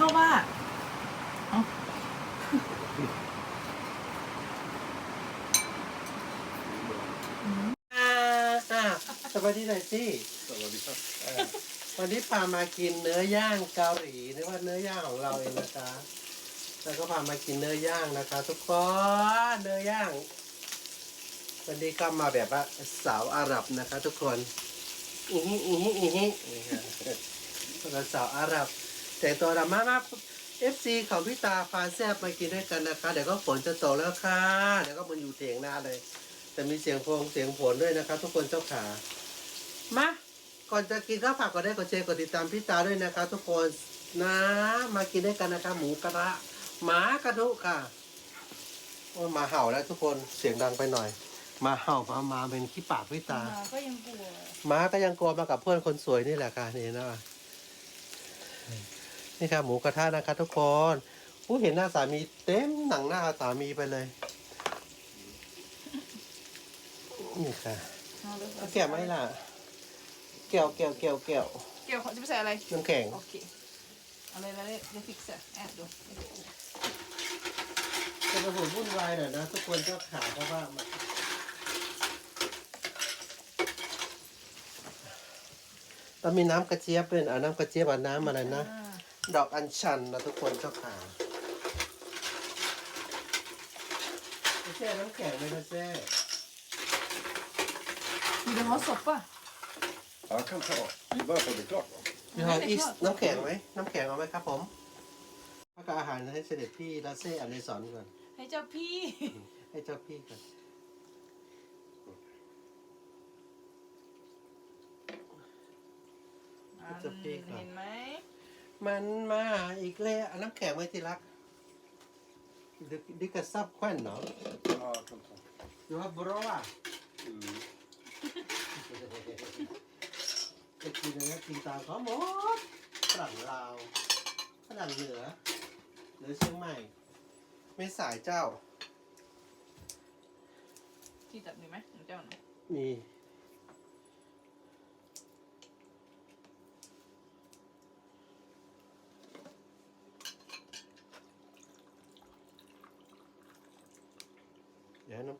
เข้าว่าอาอ่าอ่าสวัสดีหน่อยสิสวัสดีครับเออวันนี้พามากินเนื้อย่างเกาหลีนึกว่าเนื้อย่างของเราเองนะคะ แล้วก็พามากินเนื้อย่างนะคะ ทุกคนเนื้อย่าง วันนี้ก็มาแบบว่าสาวอาหรับนะคะ ทุกคนอือฮึอือฮึอือฮึนี่ค่ะเราสาวอาหรับ แต่งตัวดำมากมากเอฟซีของพี่ตาพาแซบมากินด้วยกันนะคะ เดี๋ยวก็ฝนจะตกแล้วค่ะ เดี๋ยวก็มันอยู่เถียงหน้าเลย แต่มีเสียงพงเสียงผลด้วยนะคะทุกคนเจ้าขา มา ก่อนจะกินก็ฝากกดได้กดแชร์กดติดตามพี่ตาด้วยนะคะ ทุกคนนะ มากินด้วยกันนะคะหมูกระทะหมากระทุค่ะโอ้ยหมาเห่าแล้วทุกคนเสียงดังไปหน่อยหมาเห่ามามาเป็นขี้ปากพี่ตาหมาก็ยังกลัวหมาก็ยังกลัวมากับเพื่อนคนสวยนี่แหละค่ะนี่นะ นี่ค่ะหมูกระทะนะคะทุกคนผู้เห็นหน้าสามีเต็มหนังหน้าสามีไปเลยนี่ค่ะเอาเลยเอาแก้วไหมล่ะแก้วแก้วแก้วแก้วแก้วเขาจะไปใส่อะไรน้ำแข็งโอเคเอาเลยแล้วเดี๋ยวฟิกซ์แอบดูจะกระผมวุ่นวายหน่อยนะทุกคนก็ขาเพราะว่ามันต้องมีน้ำกระเจี๊ยบด้วยนะน้ำกระเจี๊ยบกับน้ำอะไรนะอ่า ดอกอัญชันนะทุกคนเจ้าขาไม่ใช่น้ำแข็งเลยนะเจ้มีเดมอสสดป่ะ Ja, jag kan ta. Det börjar på att bli klart va? พี่ฮอนอีสน้ำแข็งไหมน้ำแข็งเอาไหมครับผมพักกับอาหารให้เสด็จพี่ลาเซ่อันในสอนก่อน ให้เจ้าพี่ ให้เจ้าพี่ก่อนเจ้าพี่ก่อน เห็นไหม มันมาอีกแล้วเอาน้ำแข็งไว้ที่รักดิดิกระซับแควนเนาะ Ja, jag kan ta. ดูว่าบรอว่า Mm. จะกินอะไรกินตามเขาหมดฝรั่งลาวฝรั่งเหนือหรือเชียงใหม่ ไม่สายเจ้า ที่จับมีไหมของเจ้าหน่อยมีเดี๋ยวให้น้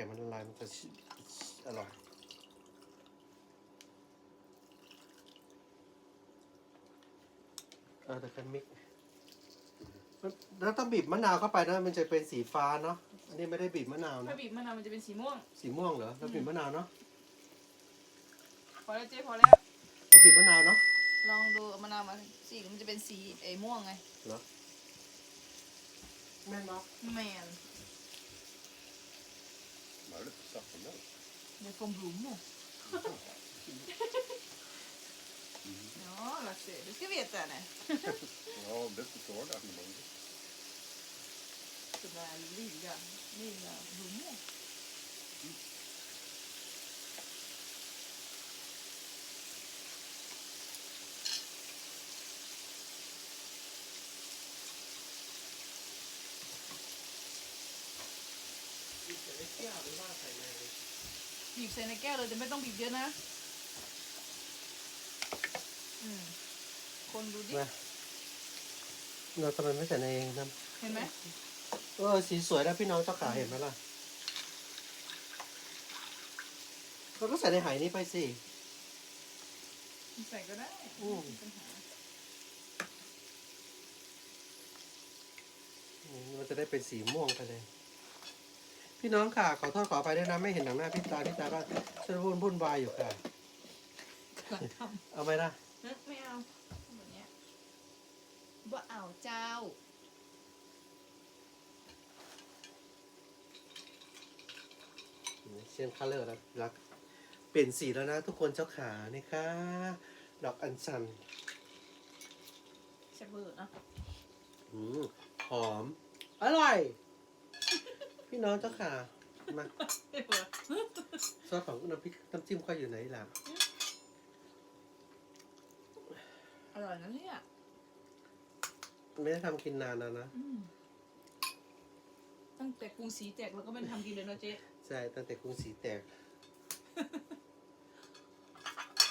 ำแข็งมันละลายมันจะชิอร่อยเออแต่กันมิกมันแล้วต้องบีบมะนาวเข้าไปนะมันจะเป็นสีฟ้าเนาะอันนี้ไม่ได้บีบมะนาวถ้านะบีบมะนาวมันจะเป็นสีม่วง สีม่วงเหรอแล้วบีบมะนาวเนาะพอแล้วเจ๊พอแล้วเราบีบมะนาวเนาะลองดูเอามะนาวมาสีมันจะเป็นสีไอ้ม่วงไงเหรอแม่นเนาะแมน Man har lite saft och mjölk. เดี๋ยวฟมบลูมอะ Ja, Lasse, du ska veta det. Ja, det förstår jag. Men man- Sådär lilla, lilla blommor. Bịp ใส่ในแก้วเลยแต่ไม่ต้องบีบเยอะนะ อืม คนดูดิ มาเราทำไมไม่ใส่ในน้เห็นไหมำเออสีสวยแล้วพี่น้องเจ้าขาเห็นไหมล่ะเราก็ใส่ในไหนี้ไปสิ ใส่ก็ได้อืม ไม่มีปัญหานี่มันจะได้เป็นสีม่วงไปเลย พี่น้องค่ะ ขอโทษขออภัยด้วยนะไม่เห็นหนังหน้าพี่ตาพี่ตาก็ช่วยวุ่นวุ่นวายอยู่ค่ะก่อนทเอาไหมล่ะำเอ๊ะไม่เอาแบบเนี้ยบ่เอาเจ้า เชียนคัลเลอร์แล้วรักเปลี่ยนสีแล้วนะ ทุกคนเจ้าขานี่ค่ะ ดอกอัญชันแซ่บเบอร์เนอะอืมหอม อร่อย พี่น้องเจ้าขามาแซ่บเบอร์ซอสของน้ำพริกน้ำจิ้มค่อยอยู่ไหนล่ะ อร่อยนะเนี่ยไม่ได้ทำกินนานแล้วนะ อืมตั้งแต่กรุงศรีแตกเราก็ไม่ได้ทำกินเลยเนาะเจ๊ใช่ ตั้งแต่กรุงศรีแตก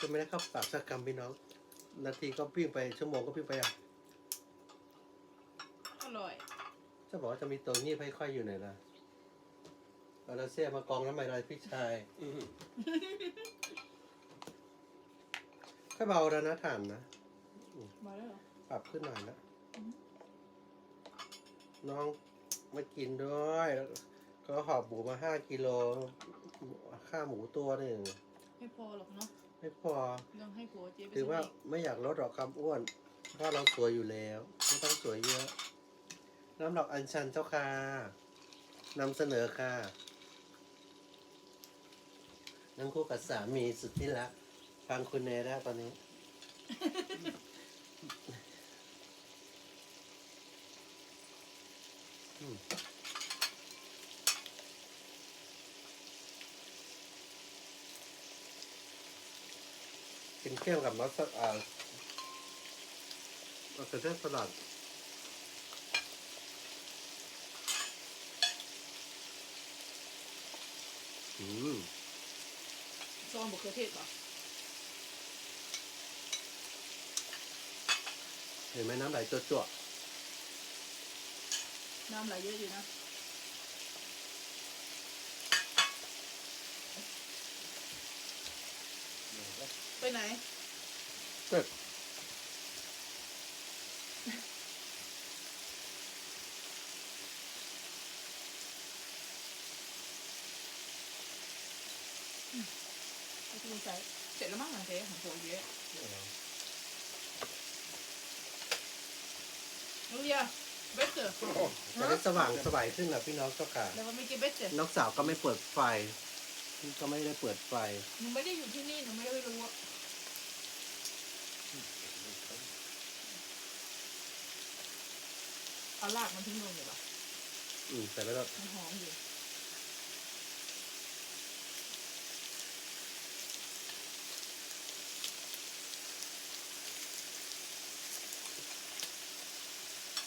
จะไม่ได้เข้าปากสักคำพี่น้อง นาทีก็ปิ้งไปชั่วโมงก็ปิ้งไปอะร่อย จะบอกว่าจะมีตัวงีบให้ค่อยอยู่ไหนล่ะ เอาแล้วเสียมากองน้ำไมลายพี่ชาย Mhm. ค่อยเบาแล้วนะถ่านนะมาแล้วเหรอปรับขึ้นหน่อยนะอืมน้องมากินด้วย ก็หอบหมูมาห้ากิโลค่าหมูตัวหนึ่งไม่พอหรอกเนาะไม่พอต้องให้ผัวเจ๊ไปถือว่าซื้กไม่อยากลดหรอกคำอ้วน เพราะเราสวยอยู่แล้ว ไม่ต้องสวยเยอะ น้ำดอกอัญชันเจ้าค่ะนำเสนอค่ะ นั่งคู่กับสามีสุดที่รัก ฟังคุณเนได้ตอนนี้ กินเข้มกับมัสอ่ามะเขือเทศสลัดอืม องบะเขือเทศป่ะเห็นไหมน้ำไหลจั่วน้ำไหลเยอะอยู่นะ Ja. ไปไหนๆเกิด ไปที่ใส่เสร็จแล้วมั้งหลังเจ๊ของผัวเยอะลูกยเบสเตอร์จะได้สว่างสบายขึ้นนะพี่น้องเจ้าค่ะแล้วมันไม่กินเบสเตอร์น้องสาวก็ไม่เปิดไฟก็ไม่ได้เปิดไฟหนูไม่ได้อยู่ที่นี่หนูไม่ได้รู้เอาลากมันทิ้งลงเลยเหรออืมแต่แล้วหอมอยู่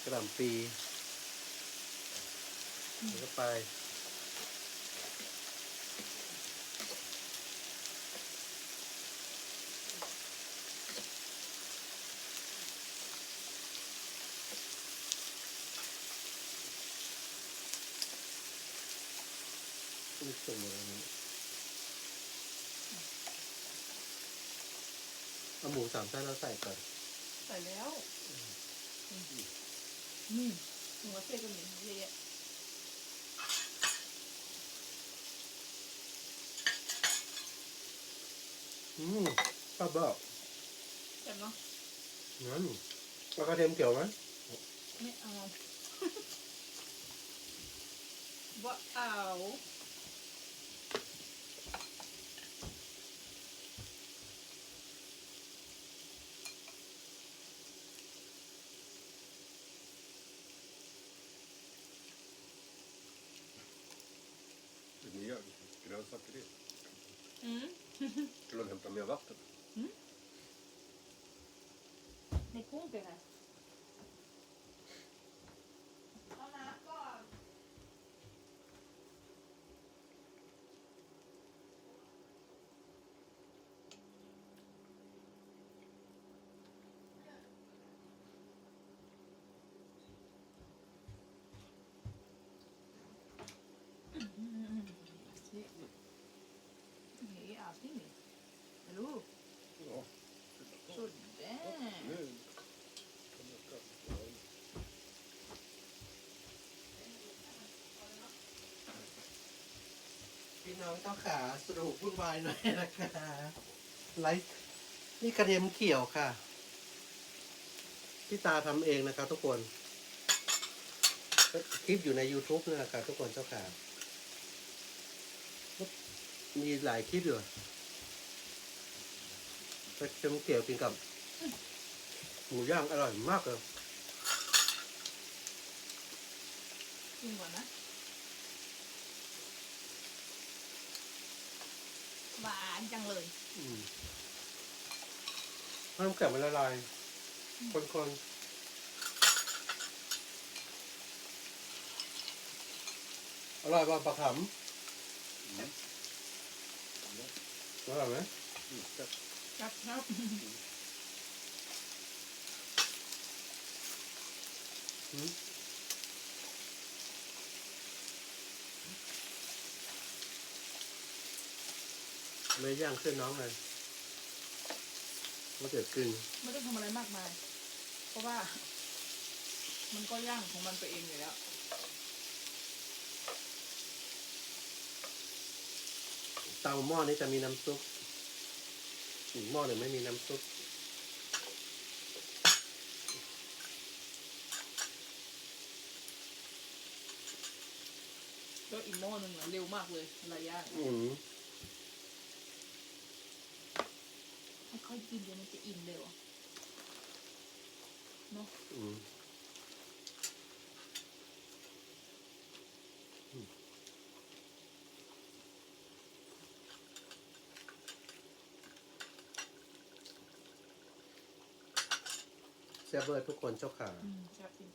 กระหล่ำปีแล้วก็ไปนี่ส่งมาแล้วนะเอาหมูสามชั้นเราใส่ก่อน ใส่แล้ว อืมหัวเส้นก็มีเยอะแยะอืมป้าบอกใช่เนาะงั้นแล้วก็เทียมเกี่ยวไหมไม่เอาว่าเอา Det nya grönsaker i. อืม Skulle de hämta mer vatten? ในกุ้งเป็นไงเอาน้ำก่อน Sì. Hej, allting. Hallå? Ja. Sådär. Nu kommer jag fram. พี่น้อง เจ้าขาสรุปวุ่นวายหน่อยนะคะไลฟ์นี่กระเทียมเขียวค่ะ พี่ตาทำเองนะคะทุกคน คลิปอยู่ใน YouTube นี่แหละค่ะทุกคนเจ้าขามีหลายคลิปอยู่กระเทียมเขียวกินกับหมูย่างอร่อยมากเลย จริงกว่านะหวานจังเลย อืมน้ำแข็งมันละลายคนๆอร่อยป่ะปลาข Mm. ำอร่อยไหม Mm. tack. ครับครับอืม เนื้อย่างขึ้นน้องเลยมันเกิดขึ้นไม่ต้องทำอะไรมากมาย เพราะว่า มันก็ย่างของมันไปเองอยู่แล้วเตาหม้อนี้จะมีน้ำซุปอีกหม้อหนึ่งไม่มีน้ำซุปแล้วอีกหม้อหนึ่งอะเร็วมากเลยเวลาย่างอืม ไม่ ค่อยกินเดี๋ยวมันจะอิ่มเร็วอะเนาะอืมอืมแซ่บเบอร์ทุกคนเจ้าขาอืมแซ่บจริง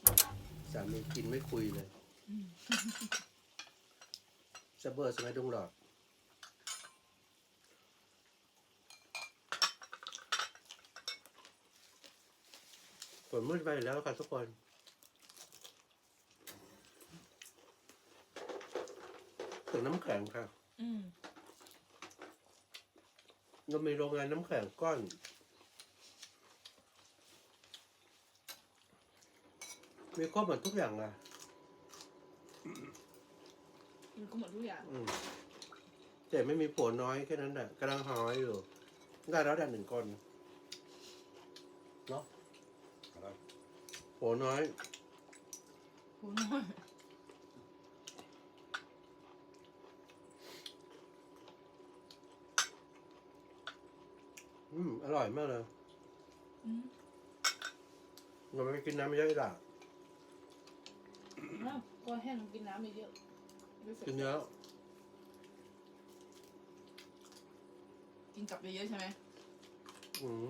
สามีกินไม่คุยเลยๆอืม แซ่บเบอร์ใช่ไหมดุงหลอด นมืดไปแล้วครับทุกคนถึงน้ำแข็งค่ะอืมเรามีโรงงานน้ำแข็งก้อน มีครบหมดทุกอย่างอะ มันก็หมดทุกอย่างอืมแต่ไม่มีผัวน้อยแค่นั้นแหละกำลังหอยอยู่ ได้แล้วแต่หนึ่งคนเนาะ อะไร ผัวน้อยโหน้อยอืม อร่อยมากเลยอืมเราไม่กินน้ำเยอะจ้ะน้ำก็แห้งกินน้ำเยอะๆรู้สึกกินเยอะกินกลับเยอะๆใช่ไหมอืม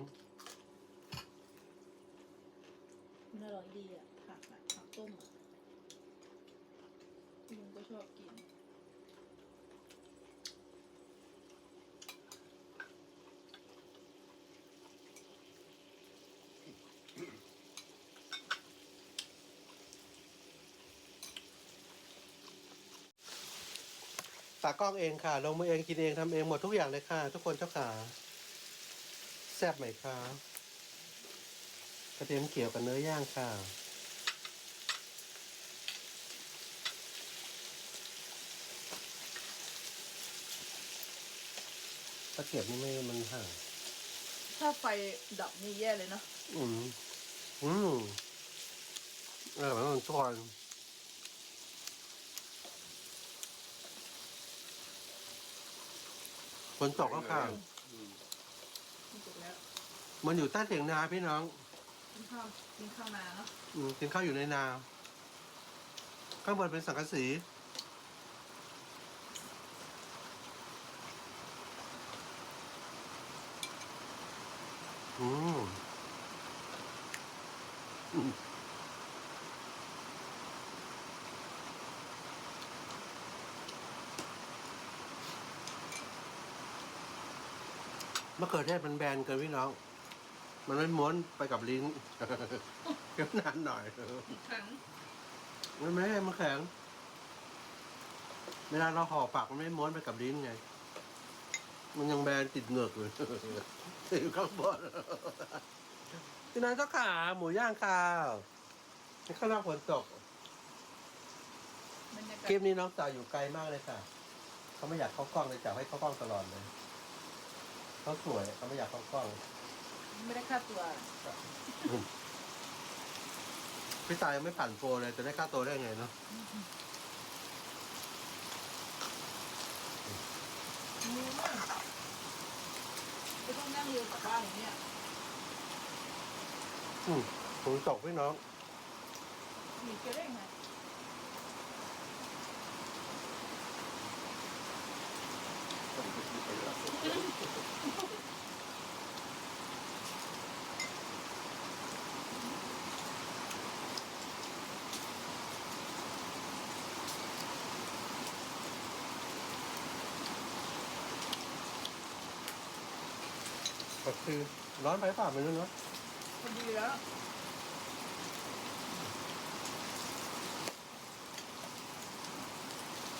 มันอร่อยดีอะ ผักอะผักต้มอะลุงก็ชอบกิน ตากล้องเองค่ะ ลงมือเองกินเองทำเองหมดทุกอย่างเลยค่ะ ทุกคนเจ้าขาแซ่บไหมคะ กระเทียมเขียวกับเนื้อย่างค่ะตะเกียบนี่ไม่มันห่าง ถ้าไฟดับนี่แย่เลยเนาะ อืม อืมเออมันทุกคนฝนตกแล้วค่ะอืมมันจบแล้วมันอยู่ใต้เตียงนาพี่น้อง กินข้าวกินข้าวนาเนาะอืมกินข้าวอยู่ในนา ข้างบนเป็นสังกะสี อืมอืมมะเขือเทศมันแบนเกินพี่น้อง มันไม่ม้วนไปกับลิ้นเก็บนานหน่อยครั้งมันไม่ให้มันแข็งเวลาเราห่อปากมันไม่ม้วนไปกับลิ้นไง มันยังแบนติดเหงือกอยู่ติดอยู่ข้างบนพี่นายเจ้าขาหมูย่างข้าวนี่ข้างนอกฝนตกบรรยากาศคลิปนี้น้องสาวอยู่ไกลมากเลยค่ะเขาไม่อยากเข้ากล้องเลยจับให้เข้ากล้องตลอดเลยเขาสวยเขาไม่อยากเข้ากล้อง ไม่ได้ค่าตัวพี่ตายยังไม่ผ่านโปรเลยจะได้ค่าตัวได้ไงเนาะมือมากจะต้องนั่งเรือกลับบ้านอย่างเนี้ยอืมฝนตกพี่น้อง หนีเกเร่งไง คือร้อนไปเปล่าไม่รู้เนาะพอดีแล้ว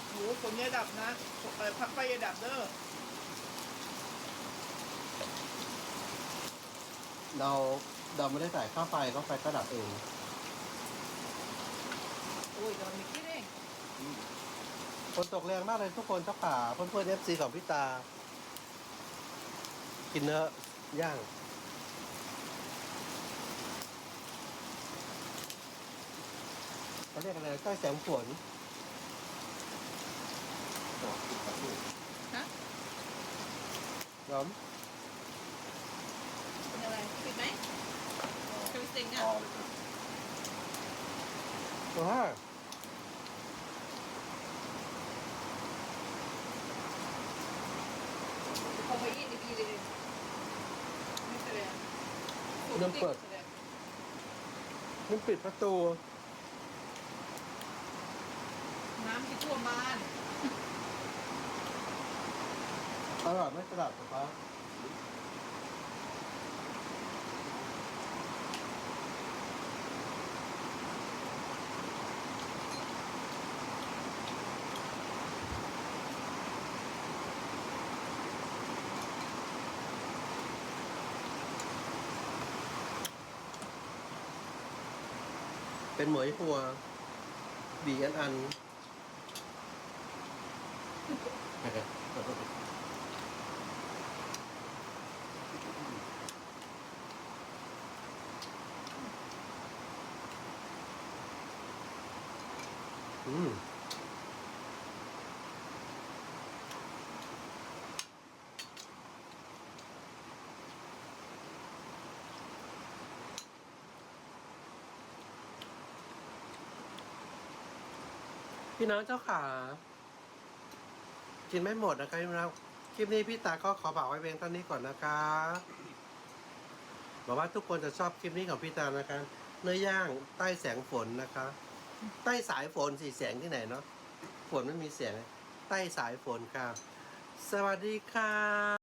โหผมยาดับนะไออพักไปยดับเด้อเราเราไม่ได้จ่ายค่าไฟก็ไฟก็ดับเองอุ้ยโดนไม่คิดเองฝนตกแรงมากเลยทุกคนเจ้าป่าเพื่อนเพื่อนเอฟซีของพี่ตา กินเนอะ ย่างเขาเรียกอะไรใกล้แสงฝนต่อติดประตูฮะร้อนเป็นอะไรปิดไหมจะไปเซ็งพอะอเลยครับว้าพอไปยี่ดีๆเลยไม่แสดง มันเปิดมันปิดประตู น้ำที่ท่วมบ้าน อร่อยไม่สลัดหรอครั เป็นเหมยหัว บีอันอัน พี่น้องเจ้าขากินไม่หมดนะครับพี่น้องคลิปนี้พี่ตาก็ขอฝากไว้เพียงเท่านี้ก่อนนะคะบอกว่าทุกคนจะชอบคลิปนี้ของพี่ตานะคะ เนื้อย่างใต้แสงฝนนะคะ ใต้สายฝนสีแสงที่ไหนเนาะฝนไม่มีเสียงใต้สายฝนค่ะ สวัสดีค่ะ